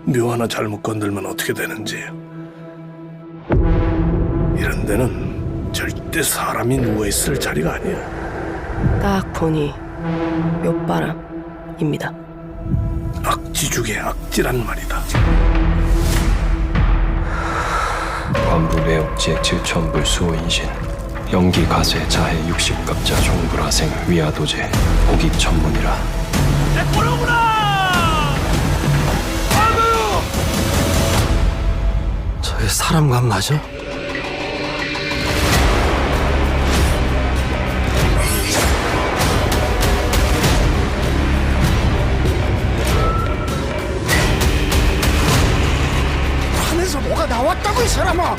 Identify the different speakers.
Speaker 1: 묘 하나 잘못 건들면 어떻게 되는지. 이런 데는 절대 사람이 누워있을 자리가 아니야.
Speaker 2: 딱 보니 묘바람입니다.
Speaker 1: 악지 중에 악지란 말이다.
Speaker 3: 관부 매혹지의 질천불 수호인신 연기 가세 자해 육십갑자 종불화생 위아도제 고기 천문이라
Speaker 4: 저게 사람감 맞아?
Speaker 5: 판에서 뭐가 나왔다고 이 사람아